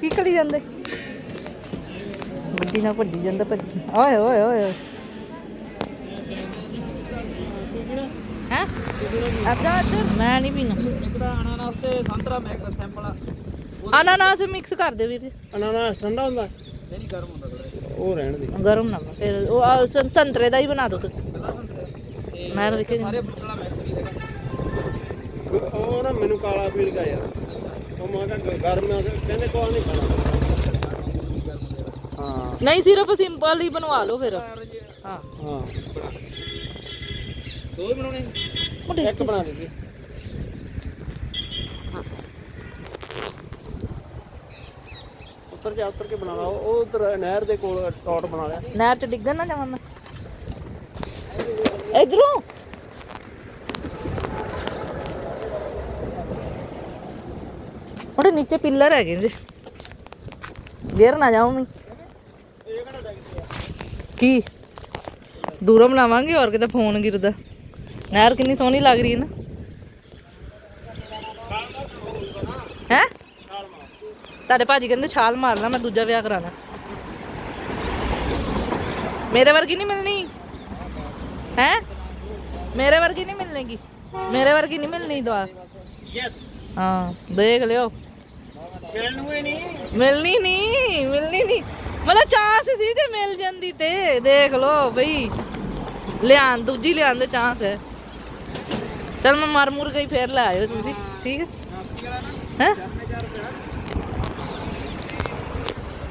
ਕੀ ਕਰੀ ਜਾਂਦੇ? ਗੱਡੀ ਨਾਲ ਭੱਜੀ ਜਾਂਦਾ ਭੱਜੀ। ਓਏ ਓਏ ਓਏ ਹੈ? ਅੱਛਾ ਮੈਂ ਨਹੀਂ ਪੀਣਾ। ਅਨਾਨਾਸ ਤੇ ਸੰਤਰਾ ਮੈਂ ਸੈਂਪਲ ਆ। ਅਨਾਨਾਸ ਮਿਕਸ ਕਰ ਦਿਓ ਵੀਰ। ਜੀ ਅਨਾਨਾਸ ਠੰਡਾ ਹੁੰਦਾ? ਨਹੀਂ ਗਰਮ ਹੁੰਦਾ ਥੋੜਾ ਉਹ ਰਹਿਣ ਦੇ। ਗਰਮ ਨਾ ਫਿਰ ਉਹ ਸੰਤਰੇ ਦਾ ਹੀ ਬਣਾ ਦਿਓ ਤੁਸੀਂ। ਮੈਂ ਵੇਖੇ ਸਾਰੇ ਵਾਲਾ ਮਿਕਸ ਵੀ ਹੈਗਾ। ਉਹ ਨਾ ਮੈਨੂੰ ਕਾਲਾ ਪੀਲ ਗਿਆ ਯਾਰ ਉਹ ਮੈਂ ਕਿਹਾ ਗ- ਗਰਮ ਆ ਕਹਿੰਦੇ ਕੋਈ ਨਹੀਂ ਖਾਣਾ ਹਾਂ ਨਹੀਂ ਸਿਰਫ ਸਿੰਪਲ ਹੀ ਬਣਵਾ ਲਓ ਫਿਰ। ਹਾਂ। ਹਾਂ ਦੋ ਹੀ ਬਣਾਉਣੇ ਇੱਕ ਬਣਾ ਦੇ ਉੱਤਰ ਜਾ ਉੱਤਰ ਕੇ ਬਣਾ ਲਾ। ਉਹ ਉਧਰ ਨਹਿਰ ਦੇ ਕੋਲ ਟੌਟ ਬਣਾ ਲਿਆ। ਨਹਿਰ ਚ ਡਿੱਗਣ ਨਾ ਜਾਵਾਂ ਮੈਂ। ਇਧਰੋਂ? ਉਹਦੇ ਨੀਚੇ ਪਿੱਲਰ ਹੈਗੇ ਜੀ। ਗਿਰ ਨਾ ਜਾਉਂ ਮੈਂ ਕੀ? ਦੂਰੋਂ ਬਣਾਵਾਂਗੇ ਹੋਰ ਕਿਤੇ ਫੋਨ ਗਿਰਦਾ। ਨਹਿਰ ਕਿੰਨੀ ਸੋਹਣੀ ਲੱਗ ਰਹੀ ਹੈ ਨਾ। ਹੈ? ਤੁਹਾਡੇ ਭਾਜੀ ਕਹਿੰਦੇ ਛਾਲ ਮਾਰਨਾ ਮੈਂ ਦੂਜਾ ਵਿਆਹ ਕਰਾਣਾ ਮੇਰੇ ਵਰਗੀ ਨਹੀਂ ਮਿਲਣੀ। ਹੈ? ਮੇਰੇ ਵਰਗੀ ਨਹੀਂ ਮਿਲਣਗੀ। ਮੇਰੇ ਵਰਗੀ ਨਹੀਂ ਮਿਲਣੀ ਦਵਾ ਯੈਸ ਹਾਂ ਦੇਖ ਲਿਓ। ਮਿਲਣ ਹੀ ਨਹੀਂ ਮਿਲਣੀ ਨਹੀਂ ਮਿਲਣੀ ਨਹੀਂ ਮਤਲਬ ਚਾਂਸ ਸੀ ਜੇ ਮਿਲ ਜਾਂਦੀ ਤੇ ਦੇਖ ਲਓ ਬਈ। ਲਿਆਣ ਦੂਜੀ ਲਿਆਣ ਦੇ ਚਾਂਸ ਹੈ। ਚਲ ਮੈਂ ਮਰ ਮੁਰ ਗਈ ਫੇਰ ਲੈ ਆਇਓ ਤੁਸੀਂ ਠੀਕ ਹੈ? ਹੈ?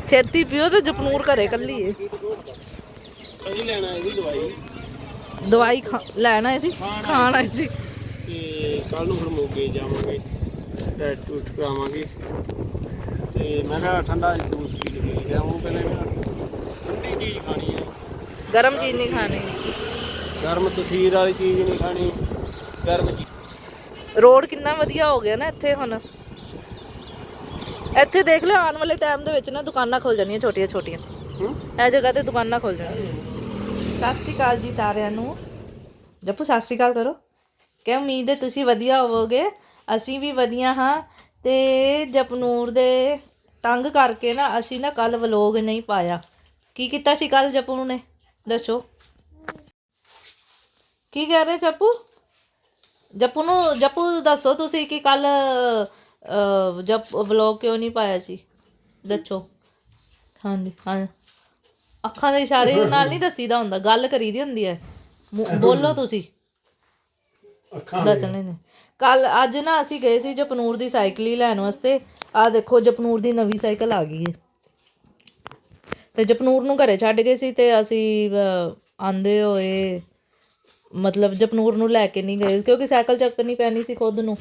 ਛੇਤੀ ਪਿਓ ਤੇ ਜਪਨੂਰ ਘਰੇ ਕੱਲੀ ਏ। ਅਸੀਂ ਲੈਣਾ ਇਹਦੀ ਦਵਾਈ। ਦਵਾਈ ਖਾ- ਲੈਣ ਸੀ ਖਾਣ ਸੀ। ਤੇ ਕੱਲ ਨੂੰ ਫਿਰ ਮੋਗੇ ਜਾਵਾਂਗੇ। ਟੂਸਟ ਕਰਾਵਾਂਗੇ। ਤੇ ਮੈਂ ਕਿਹਾ ਠੰਡਾ ਜੂਸ ਪੀ ਲਈਏ ਜਾਂ ਉਹ ਪਹਿਲੇ ਠੰਡੀ ਚੀਜ਼ ਖਾਣੀ ਹੈ ਗਰਮ ਚੀਜ਼ ਨਹੀਂ ਖਾਣੀ। ਗਰਮ ਤਸੀਰ ਵਾਲੀ ਚੀਜ਼ ਨਹੀਂ ਖਾਣੀ ਗਰਮ ਚੀਜ਼। ਰੋਡ ਕਿੰਨਾ ਵਧੀਆ ਹੋ ਗਿਆ ਨਾ ਇੱਥੇ ਹੁਣ। ਇੱਥੇ ਦੇਖ ਲਿਓ ਆਉਣ ਵਾਲੇ ਟਾਈਮ ਦੇ ਵਿੱਚ ਨਾ ਦੁਕਾਨਾਂ ਖੁੱਲ ਜਾਣੀਆਂ ਛੋਟੀਆਂ ਛੋਟੀਆਂ। ਹੂੰ? ਇਹ ਜਗ੍ਹਾ ਤੇ ਦੁਕਾਨਾਂ ਖੁੱਲ ਜਾਣੀਆਂ ਸਤਿ ਸ਼੍ਰੀ ਅਕਾਲ ਜੀ ਸਾਰਿਆਂ ਨੂੰ। ਜੱਪੂ ਸਤਿ ਸ਼੍ਰੀ ਅਕਾਲ ਕਰੋ। ਕਿ ਉਮੀਦ ਹੈ ਤੁਸੀਂ ਵਧੀਆ ਹੋਵੋਗੇ। ਅਸੀਂ ਵੀ ਵਧੀਆ ਹਾਂ ਅਤੇ ਜਪਨੂਰ ਦੇ ਤੰਗ ਕਰਕੇ ਨਾ ਅਸੀਂ ਨਾ ਕੱਲ੍ਹ ਵਲੋਗ ਨਹੀਂ ਪਾਇਆ। ਕੀ ਕੀਤਾ ਸੀ ਕੱਲ੍ਹ ਜਪੂ ਨੇ? ਦੱਸੋ। ਕੀ ਕਹਿ ਰਹੇ ਜੱਪੂ? ਜੱਪੂ ਨੂੰ, ਜੱਪੂ ਦੱਸੋ ਤੁਸੀਂ ਕਿ ਕੱਲ ਜਪ, ਵਲੌਗ ਕਿਉਂ ਨਹੀਂ ਪਾਇਆ ਸੀ? ਦੱਸੋ। ਹਾਂਜੀ, ਹਾਂ। ਅੱਖਾਂ ਦੇ ਇਸ਼ਾਰੇ ਨਾਲ ਨਹੀਂ ਦੱਸੀਦਾ ਹੁੰਦਾ, ਗੱਲ ਕਰੀਦੀ ਹੁੰਦੀ ਹੈ। ਬੋਲੋ ਤੁਸੀਂ। ਅੱਖਾਂ ਦੱਸਣੇ ਨੇ ਕੱਲ ਅੱਜ ਨਾ ਅਸੀਂ ਗਏ ਸੀ ਜਪਨੂਰ ਦੀ ਸਾਈਕਲ ਹੀ ਲੈਣ ਵਾਸਤੇ। ਆ ਦੇਖੋ ਜਪਨੂਰ ਦੀ ਨਵੀਂ ਸਾਈਕਲ ਆ ਗਈ ਹੈ। ਤੇ ਜਪਨੂਰ ਨੂੰ ਘਰੇ ਛੱਡ ਗਏ ਸੀ ਤੇ ਅਸੀਂ ਆਂਦੇ ਹੋਏ ਮਤਲਬ ਜਪਨੂਰ ਨੂੰ ਲੈ ਕੇ ਨਹੀਂ ਗਏ ਕਿਉਂਕਿ ਸਾਈਕਲ ਚੱਕਣੀ ਪੈਣੀ ਸੀ ਖੁਦ ਨੂੰ।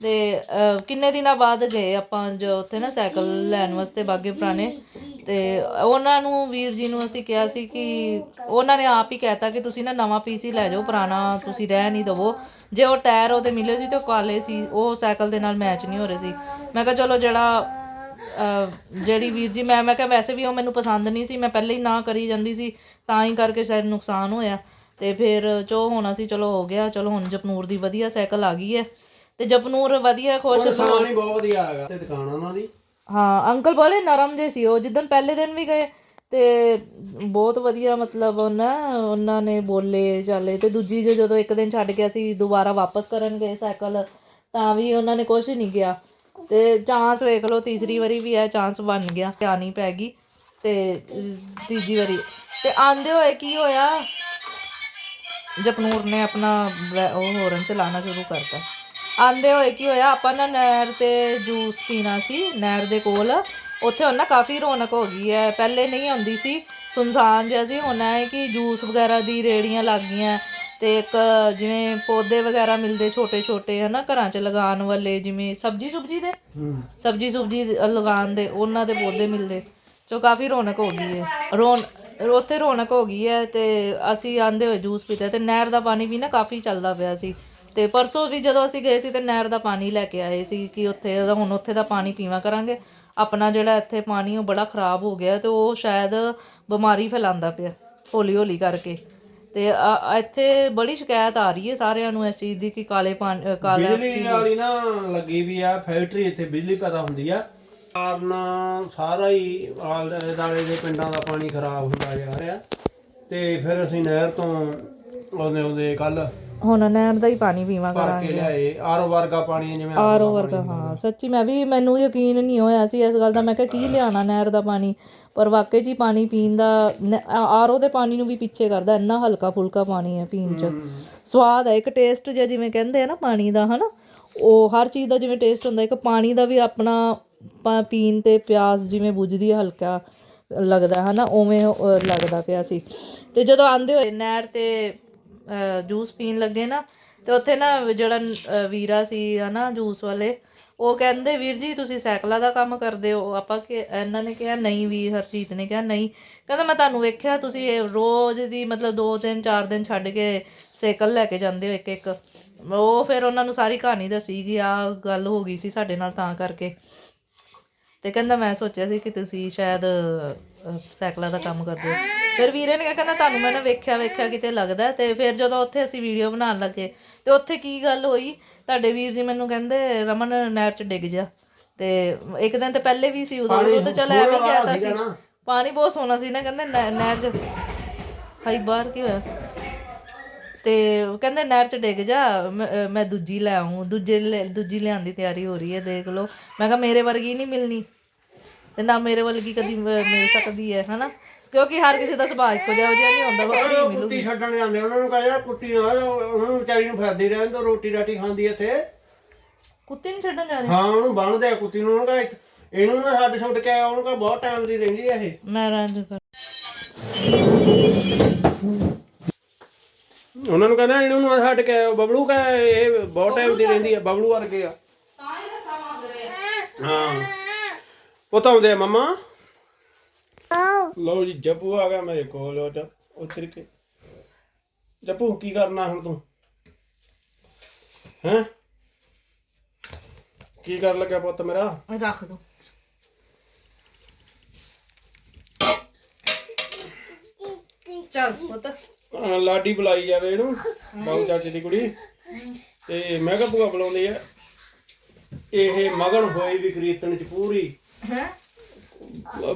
ਤੇ ਕਿੰਨੇ ਦਿਨਾਂ ਬਾਅਦ ਗਏ ਆਪਾਂ ਜੋ ਉੱਥੇ ਨਾ ਸਾਈਕਲ ਲੈਣ ਵਾਸਤੇ ਬਾਗੇ ਪੁਰਾਣੇ? ਤੇ ਉਹਨਾਂ ਨੂੰ ਵੀਰ ਜੀ ਨੂੰ ਅਸੀਂ ਕਿਹਾ ਸੀ ਕਿ ਉਹਨਾਂ ਨੇ ਆਪ ਹੀ ਕਹਿਤਾ ਕਿ ਤੁਸੀਂ ਨਾ ਨਵਾਂ ਪੀਸੀ ਲੈ ਜਾਓ, ਪੁਰਾਣਾ ਤੁਸੀਂ ਰਹਿ ਨਹੀਂ ਦਵੋ। ਜੇ ਉਹ ਟਾਇਰ ਉਹਦੇ ਮਿਲੇ ਸੀ ਤੇ ਉਹ ਕਾਲੇ ਸੀ, ਉਹ ਸਾਈਕਲ ਦੇ ਨਾਲ ਮੈਚ ਨਹੀਂ ਹੋ ਰਹੇ ਸੀ। ਮੈਂ ਕਿਹਾ ਚਲੋ ਜਿਹੜਾ ਜਿਹੜੀ ਵੀਰ ਜੀ, ਮੈਂ ਮੈਂ ਕਿਹਾ ਵੈਸੇ ਵੀ ਉਹ ਮੈਨੂੰ ਪਸੰਦ ਨਹੀਂ ਸੀ, ਮੈਂ ਪਹਿਲੇ ਹੀ ਨਾ ਕਰੀ ਜਾਂਦੀ ਸੀ, ਤਾਂ ਹੀ ਕਰਕੇ ਸ਼ਾਇਦ ਨੁਕਸਾਨ ਹੋਇਆ। ਤੇ ਫਿਰ ਜੋ ਹੋਣਾ ਸੀ ਚਲੋ ਹੋ ਗਿਆ, ਚਲੋ ਹੁਣ ਜਪਨੂਰ ਦੀ ਵਧੀਆ ਸਾਈਕਲ ਆ ਗਈ ਹੈ। ਤੇ ਜਪਨੂਰ ਵਧੀਆ ਖੁਸ਼ ਸਾਮਾਨ ਹੀ ਬਹੁਤ ਵਧੀਆ ਹੈਗਾ ਤੇ ਦੁਕਾਨ ਉਹਨਾਂ ਦੀ। ਹਾਂ ਅੰਕਲ ਬੋਲੇ ਨਰਮ ਜੇ ਸੀ ਉਹ ਜਿੱਦਣ ਪਹਿਲੇ ਦਿਨ ਵੀ ਗਏ ਤੇ ਬਹੁਤ ਵਧੀਆ ਮਤਲਬ ਉਹਨਾਂ ਉਹਨਾਂ ਨੇ ਬੋਲੇ ਚਾਲੇ ਤੇ ਦੂਜੀ ਜੇ ਜਦੋਂ ਇੱਕ ਦਿਨ ਛੱਡ ਕੇ ਅਸੀਂ ਦੁਬਾਰਾ ਵਾਪਸ ਕਰਨ ਗਏ ਸਾਈਕਲ ਤਾਂ ਵੀ ਉਹਨਾਂ ਨੇ ਕੁਝ ਨਹੀਂ ਕਿਹਾ। ਤੇ ਚਾਂਸ ਵੇਖ ਲਓ ਤੀਸਰੀ ਵਾਰੀ ਵੀ ਇਹ ਚਾਂਸ ਬਣ ਗਿਆ ਆਣੀ ਪੈ ਗਈ ਤੇ ਤੀਜੀ ਵਾਰੀ। ਤੇ ਆਂਦੇ ਹੋਏ ਕੀ ਹੋਇਆ? ਜਪਨੂਰ ਨੇ ਆਪਣਾ ਉਹ ਹੋਰਨ ਚਲਾਉਣਾ ਸ਼ੁਰੂ ਕਰਤਾ। ਆਂਦੇ ਹੋਏ ਕੀ ਹੋਇਆ ਆਪਾਂ ਨਾ ਨਹਿਰ ਤੇ ਜੂਸ ਪੀਣਾ ਸੀ ਨਹਿਰ ਦੇ ਕੋਲ। ਉੱਥੇ ਹੁਣ ਨਾ ਕਾਫੀ ਰੌਣਕ ਹੋ ਗਈ ਹੈ। ਪਹਿਲੇ ਨਹੀਂ ਆਉਂਦੀ ਸੀ ਸੁਨਸਾਨ ਜਿਹਾ ਸੀ। ਹੁਣ ਹੈ ਕਿ ਜੂਸ ਵਗੈਰਾ ਦੀ ਰੇੜੀਆਂ ਲੱਗ ਗਈਆਂ ਤੇ ਇੱਕ ਜਿਵੇਂ ਪੌਦੇ ਵਗੈਰਾ ਮਿਲਦੇ ਛੋਟੇ ਛੋਟੇ ਹਨਾ ਘਰਾਂ 'ਚ ਲਗਾਉਣ ਵਾਲੇ ਜਿਵੇਂ ਸਬਜੀ ਸੁਬਜੀ ਦੇ? ਸਬਜੀ ਸੁਬਜੀ ਲਗਾਉਣ ਦੇ ਉਹਨਾਂ ਦੇ ਪੌਦੇ ਮਿਲਦੇ। ਸੋ ਕਾਫੀ ਰੌਣਕ ਹੋ ਗਈ ਹੈ। ਰੌਣ ਉੱਥੇ ਰੌਣਕ ਹੋ ਗਈ ਹੈ ਤੇ ਅਸੀਂ ਆਂਦੇ ਹੋਏ ਜੂਸ ਪੀਤਾ ਤੇ ਨਹਿਰ ਦਾ ਪਾਣੀ ਵੀ ਨਾ ਕਾਫੀ ਚੱਲਦਾ ਪਿਆ ਸੀ। ਤੇ ਪਰਸੋਂ ਵੀ ਜਦੋਂ ਅਸੀਂ ਗਏ ਸੀ ਤੇ ਨਹਿਰ ਦਾ ਪਾਣੀ ਲੈ ਕੇ ਆਏ ਸੀ ਕਿ ਉੱਥੇ ਦਾ ਹੁਣ ਉੱਥੇ ਦਾ ਪਾਣੀ ਪੀਵਾ ਕਰਾਂਗੇ। ਆਪਣਾ ਜਿਹੜਾ ਇੱਥੇ ਪਾਣੀ ਉਹ ਬੜਾ ਖਰਾਬ ਹੋ ਗਿਆ ਤੇ ਉਹ ਸ਼ਾਇਦ ਬਿਮਾਰੀ ਫੈਲਾਉਂਦਾ ਪਿਆ ਹੌਲੀ ਹੌਲੀ ਕਰਕੇ। ਤੇ ਇੱਥੇ ਬੜੀ ਸ਼ਿਕਾਇਤ ਆ ਰਹੀ ਹੈ ਸਾਰਿਆਂ ਨੂੰ ਇਸ ਚੀਜ਼ ਦੀ ਕਿ ਕਾਲੇ ਪਾਣੀ ਕਾਲਾ ਬਿਜਲੀ ਵਾਲੀ ਨਾ ਲੱਗੀ ਵੀ ਆ ਫੈਕਟਰੀ ਇੱਥੇ ਬਿਜਲੀ ਪੈਦਾ ਹੁੰਦੀ ਆ। ਕਾਰਨ ਸਾਰਾ ਹੀ ਆਲੇ ਦਾਲੇ ਦੇ ਪਿੰਡਾਂ ਦਾ ਪਾਣੀ ਖਰਾਬ ਹੁੰਦਾ ਜਾ ਰਿਹਾ। ਤੇ ਫਿਰ ਅਸੀਂ ਨਹਿਰ ਤੋਂ ਆਉਂਦੇ ਆਉਂਦੇ ਕੱਲ ਹੁਣ ਨਹਿਰ ਦਾ ਹੀ ਪਾਣੀ ਪੀਵਾ ਭਰ ਕਰਾਂਗੇ। ਕੇ ਲਿਆਏ ਆਰੋ ਵਰਗਾ ਪਾਣੀ ਜਿਵੇਂ ਆਰੋ ਵਰਗਾ ਹਾਂ ਸੱਚੀ ਮੈਂ ਵੀ ਮੈਨੂੰ ਯਕੀਨ ਨਹੀਂ ਹੋਇਆ ਸੀ ਇਸ ਗੱਲ ਦਾ। ਮੈਂ ਕਿਹਾ ਕੀ ਲਿਆਣਾ ਨਹਿਰ ਦਾ ਪਾਣੀ? ਪਰ ਵਾਕਈ ਜੀ ਪਾਣੀ ਪੀਣ ਦਾ ਆਰੋ ਦੇ ਪਾਣੀ ਨੂੰ ਵੀ ਪਿੱਛੇ ਕਰਦਾ ਇੰਨਾ ਹਲਕਾ ਫੁਲਕਾ ਪਾਣੀ ਹੈ ਪੀਣ ਚ। ਸਵਾਦ ਹੈ ਇੱਕ ਟੇਸਟ ਜਿਹਾ ਜਿਵੇਂ ਕਹਿੰਦੇ ਆ ਨਾ ਪਾਣੀ ਦਾ ਹਨਾ? ਉਹ ਹਰ ਚੀਜ਼ ਦਾ ਜਿਵੇਂ ਟੇਸਟ ਹੁੰਦਾ ਇੱਕ ਪਾਣੀ ਦਾ ਵੀ ਆਪਣਾ ਪਾ- ਪੀਣ ਤੇ ਪਿਆਸ ਜਿਵੇਂ ਬੁਝਦੀ ਹੈ ਹਲਕਾ ਲੱਗਦਾ ਹਨਾ? ਉਵੇਂ ਉਹ, ਲੱਗਦਾ ਪਿਆ ਸੀ। ਤੇ ਜਦੋਂ ਆਂਦੇ ਹੋਏ ਨਹਿਰ ਤੇ ਜੂਸ ਪੀਣ ਲੱਗੇ ਨਾ, ਤੇ ਉੱਥੇ ਨਾ ਜਿਹੜਾ ਵੀਰਾ ਸੀ ਹਨਾ ਜੂਸ ਵਾਲੇ, ਉਹ ਕਹਿੰਦੇ, ਵੀਰ ਜੀ, ਤੁਸੀਂ ਸਾਈਕਲਾਂ ਦਾ ਕੰਮ ਕਰਦੇ ਹੋ। ਆਪਾਂ ਕਿ, ਇਹਨਾਂ ਨੇ ਕਿਹਾ, ਨਹੀਂ ਵੀ, ਹਰਜੀਤ ਨੇ ਕਿਹਾ, ਨਹੀਂ। ਕਹਿੰਦਾ, ਮੈਂ ਤੁਹਾਨੂੰ ਵੇਖਿਆ, ਤੁਸੀਂ ਇਹ ਰੋਜ਼ ਦੀ ਮਤਲਬ 2 ਦਿਨ 4 ਦਿਨ ਛੱਡ ਕੇ ਸਾਈਕਲ ਲੈ ਕੇ ਜਾਂਦੇ ਹੋ ਇੱਕ ਇੱਕ ਉਹ ਫਿਰ ਉਹਨਾਂ ਨੂੰ ਸਾਰੀ ਕਹਾਣੀ ਦੱਸੀ ਕਿ ਆ ਗੱਲ ਹੋ ਗਈ ਸੀ ਸਾਡੇ ਨਾਲ ਤਾਂ ਕਰਕੇ। ਤੇ ਕਹਿੰਦਾ ਮੈਂ ਸੋਚਿਆ ਸੀ ਕਿ ਤੁਸੀਂ ਸ਼ਾਇਦ ਸਾਈਕਲਾਂ ਦਾ ਕੰਮ ਕਰਦੇ ਹੋ। ਫਿਰ ਵੀਰੇ ਨੇ ਕਿਹਾ ਕਹਿੰਦਾ ਤੁਹਾਨੂੰ ਮੈਂ ਨਾ ਵੇਖਿਆ ਵੇਖਿਆ ਕਿਤੇ ਲੱਗਦਾ। ਤੇ ਫਿਰ ਜਦੋਂ ਉੱਥੇ ਅਸੀਂ ਵੀਡੀਓ ਬਣਾਉਣ ਲੱਗੇ ਤੇ ਉੱਥੇ ਕੀ ਗੱਲ ਹੋਈ? ਤੁਹਾਡੇ ਵੀਰ ਜੀ ਮੈਨੂੰ ਕਹਿੰਦੇ ਰਮਨ ਨਹਿਰ 'ਚ ਡਿੱਗ ਜਾ। ਤੇ ਇੱਕ ਦਿਨ ਤੇ ਪਹਿਲੇ ਵੀ ਸੀ ਉਦੋਂ ਉਦੋਂ ਤਾਂ ਚੱਲ ਐਵੇਂ ਗਿਆ ਸੀ। ਪਾਣੀ ਬਹੁਤ ਸੋਹਣਾ ਸੀ ਨਾ ਕਹਿੰਦੇ ਨਹਿ- ਨਹਿਰ 'ਚ। ਹਾਈ ਬਾਹਰ ਕੀ ਹੋਇਆ? ਤੇ ਉਹ ਕਹਿੰਦੇ ਨਹਿਰ 'ਚ ਡਿੱਗ ਜਾ ਮੈਂ ਦੂਜੀ ਲੈ ਆਉਂ ਦੂਜੇ ਲੈ- ਦੂਜੀ ਲਿਆਉਣ ਦੀ ਤਿਆਰੀ ਹੋ ਰਹੀ ਹੈ ਦੇਖ ਲਓ। ਮੈਂ ਕਿਹਾ ਮੇਰੇ ਵਰਗੀ ਨਹੀਂ ਮਿਲਣੀ। ਤੇ ਨਾ ਮੇਰੇ ਵਰਗੀ ਕਦੀ ਮ- ਮਿਲ ਸਕਦੀ ਹੈ ਹਨਾ? ਕਿਉਂਕਿ ਹਰ ਕਿਸੇ ਦਾ ਸੁਭਾਅ ਇੱਕੋ ਜਿਹਾ ਜਿਹਾ ਨਹੀਂ ਹੁੰਦਾ ਵੱਖਰੀ ਮਿਲੂ ਕੁੱਤੀ ਛੱਡਣ ਜਾਂਦੇ ਉਹਨਾਂ ਨੂੰ ਕਹਿੰਦਾ ਕੁੱਤੀ ਨਾ ਉਹਨਾਂ ਨੂੰ ਵਿਚਾਰੀ ਨੂੰ ਫਿਰਦੀ ਰਹਿਣ ਤੋਂ ਰੋਟੀ ਰਾਟੀ ਖਾਂਦੀ ਇੱਥੇ। ਕੁੱਤੇ ਨਹੀਂ ਛੱਡਣ ਜਾਂਦੇ ਹਾਂ ਉਹਨੂੰ ਬੰਨਦੇ ਆ ਕੁੱਤੀ ਨੂੰ ਉਹਨੂੰ ਕਹ ਇਹਨੂੰ ਨਾ ਛੱਡ ਛੁੱਟ ਕੇ ਆਇਆ ਉਹਨੂੰ ਬਹੁਤ ਟਾਈਮ ਦੀ ਰਹਿੰਦੀ ਆ ਇਹ। ਮੈਂ ਕਰ ਉਹਨਾਂ ਨੂੰ ਕਹਿੰਦਾ ਇਹਨੂੰ ਨਾ ਛੱਡ ਕੇ ਆਇਓ ਬਬਲੂ ਕਹ ਇਹ ਬਹੁਤ ਟਾਈਮ ਦੀ ਰਹਿੰਦੀ ਆ ਬਬਲੂ ਵਰਗੇ ਆ। ਤਾਂ ਹੀ ਰਸਾ ਮੰਗ ਰਹੇ ਹਾਂ। ਪੁੱਤ ਆਉਂਦੇ ਆ ਮਮਾ? ਲਓ ਜੀ ਜੱਪੂ ਆ ਗਿਆ ਮੇਰੇ ਕੋਲ ਉਹ ਚ ਉਤਰ ਕੇ। ਜੱਪੂ ਕੀ ਕਰਨਾ ਹੁਣ ਤੂੰ? ਹੈਂ? ਕੀ ਕਰ ਲੱਗਿਆ ਪੁੱਤ ਮੇਰਾ? ਰੱਖ ਦੋ। ਚੱਲ ਪੁੱਤ। ਅਹ ਲਾਡੀ ਬੁਲਾਈ ਜਾਵੇ ਇਹਨੂੰ ਬਾਉ ਚਾਚੇ ਦੀ ਕੁੜੀ। ਤੇ ਮੈਂ ਕਿਹਾ ਭੂਆ ਬੁਲਾਉਂਦੀ ਆ। ਇਹ ਮਗਨ ਹੋਈ ਵੀ ਖਰੀਦਣ ਚ ਪੂਰੀ। ਹੈ?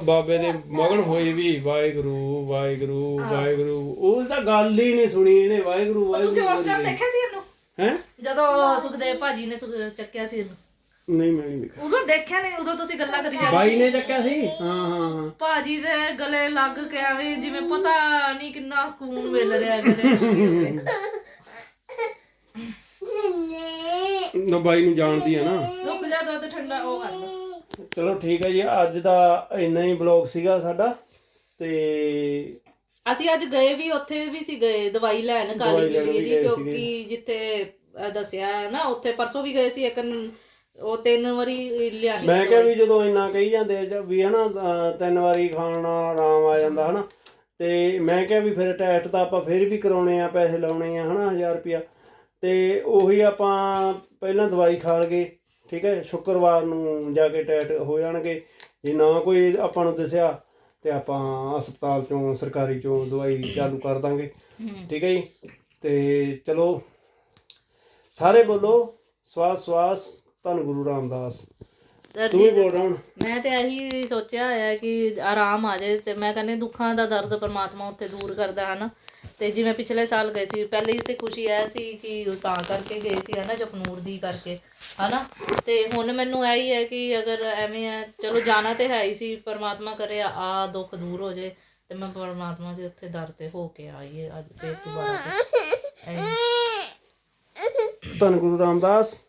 ਬਾਬੇ ਦੇ ਮਗਨ ਹੋਈ ਵੀ ਵਾਹਿਗੁਰੂ ਵਾਹਿਗੁਰੂ ਵਾਹਿਗੁਰੂ। ਉਹ ਤਾਂ ਗੱਲ ਹੀ ਨਹੀਂ ਸੁਣੀ ਇਹਨੇ ਵਾਹਿਗੁਰੂ ਤੁਸੀਂ ਵਾਹਿਗੁਰੂ ਉਸ ਟਾਈਮ ਦੇਖਿਆ ਸੀ ਇਹਨੂੰ? ਹੈ? ਜਦੋਂ ਸੁਖਦੇਵ ਭਾਜੀ ਨੇ ਸੁਖ- ਚੱਕਿਆ ਸੀ ਇਹਨੂੰ। ਨਹੀਂ ਮੈਂ ਨਹੀਂ ਦੇਖਿਆ। ਉਦੋਂ ਦੇਖਿਆ ਨਹੀਂ ਉਦੋਂ ਤੁਸੀਂ ਗੱਲਾਂ ਕਰੀ ਜਾਂਦੇ ਬਾਈ ਨੇ ਚੱਕਿਆ ਸੀ? ਹਾਂ ਹਾਂ ਹਾਂ। ਭਾਜੀ ਦੇ ਗਲੇ ਲੱਗ ਕੇ ਐਵੇਂ ਜਿਵੇਂ ਪਤਾ ਨਹੀਂ ਕਿੰਨਾ ਸਕੂਨ ਮਿਲ ਰਿਹਾ ਗਲੇ ਨਾ ਬਾਈ ਨੂੰ ਜਾਣਦੀ ਆ ਨਾ। ਰੁਕ ਜਾ ਦੁੱਧ ਠੰਡਾ ਉਹ ਕਰ ਲਓ ਚਲੋ ਠੀਕ ਹੈ ਜੀ ਅੱਜ ਦਾ ਇੰਨਾ ਹੀ ਬਲੌਗ ਸੀਗਾ ਸਾਡਾ ਤੇ ਅਸੀਂ ਅੱਜ ਗਏ ਵੀ ਉੱਥੇ ਵੀ ਸੀ ਗਏ ਦਵਾਈ ਲੈਣ ਦਵਾਈ ਕਾਲੀ ਲੈਣ ਪੀਲੀ ਵੀ ਦੀ ਗਏ ਕਿਉਂਕਿ ਜਿੱਥੇ ਅਹ, ਦੱਸਿਆ ਹੈ ਨਾ ਉੱਥੇ ਪਰਸੋਂ ਵੀ ਗਏ ਸੀ ਇੱਕ ਨ- ਉਹ ਤਿੰਨ ਵਾਰੀ ਲਿਆਣੀ ਮੈਂ ਕਿਹਾ ਵੀ ਜਦੋਂ ਇੰਨਾ ਕਹੀ ਜਾਂਦੇ ਆ ਵੀ ਹਨਾ ਅਹ ਤਿੰਨ ਵਾਰੀ ਖਾਣ ਨਾਲ ਆਰਾਮ ਆ ਜਾਂਦਾ ਹਨਾ। ਤੇ ਮੈਂ ਕਿਹਾ ਵੀ ਫਿਰ ਟੈਸਟ ਤਾਂ ਆਪਾਂ ਫਿਰ ਵੀ ਕਰਾਉਣੇ ਆ ਪੈਸੇ ਲਾਉਣੇ ਆ ਹਨਾ 1000 ਰੁਪਿਆ ਤੇ ਉਹੀ ਆਪਾਂ ਪਹਿਲਾਂ ਦਵਾਈ ਖਾ ਲਗੇ ਠੀਕ ਹੈ ਸ਼ੁੱਕਰਵਾਰ ਨੂੰ ਜਾ ਕੇ ਟੈਸਟ ਹੋ ਜਾਣਗੇ। ਜੇ ਨਾ ਕੋਈ ਆਪਾਂ ਨੂੰ ਦਿਸਿਆ ਤੇ ਆਪਾਂ ਹਸਪਤਾਲ ਚੋਂ ਸਰਕਾਰੀ ਚੋਂ ਦਵਾਈ ਚਾਲੂ ਕਰ ਦਾਂਗੇ। ਠੀਕ ਹੈ ਜੀ? ਤੇ ਚਲੋ ਸਾਰੇ ਬੋਲੋ ਸਵਾਸ ਸਵਾਸ ਧੰਨ ਗੁਰੂ ਰਾਮਦਾਸ। ਤੂੰ ਵੀ ਬੋਲ ਰਹਾ ਮੈਂ ਤੇ ਇਹੀ ਸੋਚਿਆ ਹੋਇਆ ਕਿ ਆਰਾਮ ਆ ਜਾਏ ਤੇ ਮੈਂ ਕਹਿੰਦੀ ਦੁੱਖਾਂ ਦਾ ਦਰਦ ਪਰਮਾਤਮਾ ਉੱਥੇ ਦੂਰ ਕਰਦਾ ਹੈ ਨਾ। ਤੇ ਜਿਵੇਂ ਪਿਛਲੇ ਸਾਲ ਗਏ ਸੀ ਪਹਿਲੇ ਤੇ ਖੁਸ਼ੀ ਐ ਸੀ ਕਿ ਉਹ ਤਾਂ ਕਰਕੇ ਗਏ ਸੀ ਹਨਾ ਜਪਨੂਰ ਦੀ ਕਰਕੇ ਹਨਾ ਤੇ ਹੁਣ ਮੈਨੂੰ ਇਹੀ ਹੈ ਕਿ ਅਗਰ ਐਵੇਂ ਹੈ ਚਲੋ ਜਾਣਾ ਤੇ ਹੈ ਹੀ ਸੀ ਪਰਮਾਤਮਾ ਕਰੇ ਆ ਦੁੱਖ ਦੂਰ ਹੋ ਜਾਏ ਤੇ ਮੈਂ ਪਰਮਾਤਮਾ ਦੇ ਉੱਥੇ ਦਰ ਤੇ ਹੋ ਕੇ ਆਈਏ ਅੱਜ ਫੇਰ ਦੁਬਾਰਾ ਤੇ। ਧੰਨ ਗੁਰੂ ਰਾਮਦਾਸ।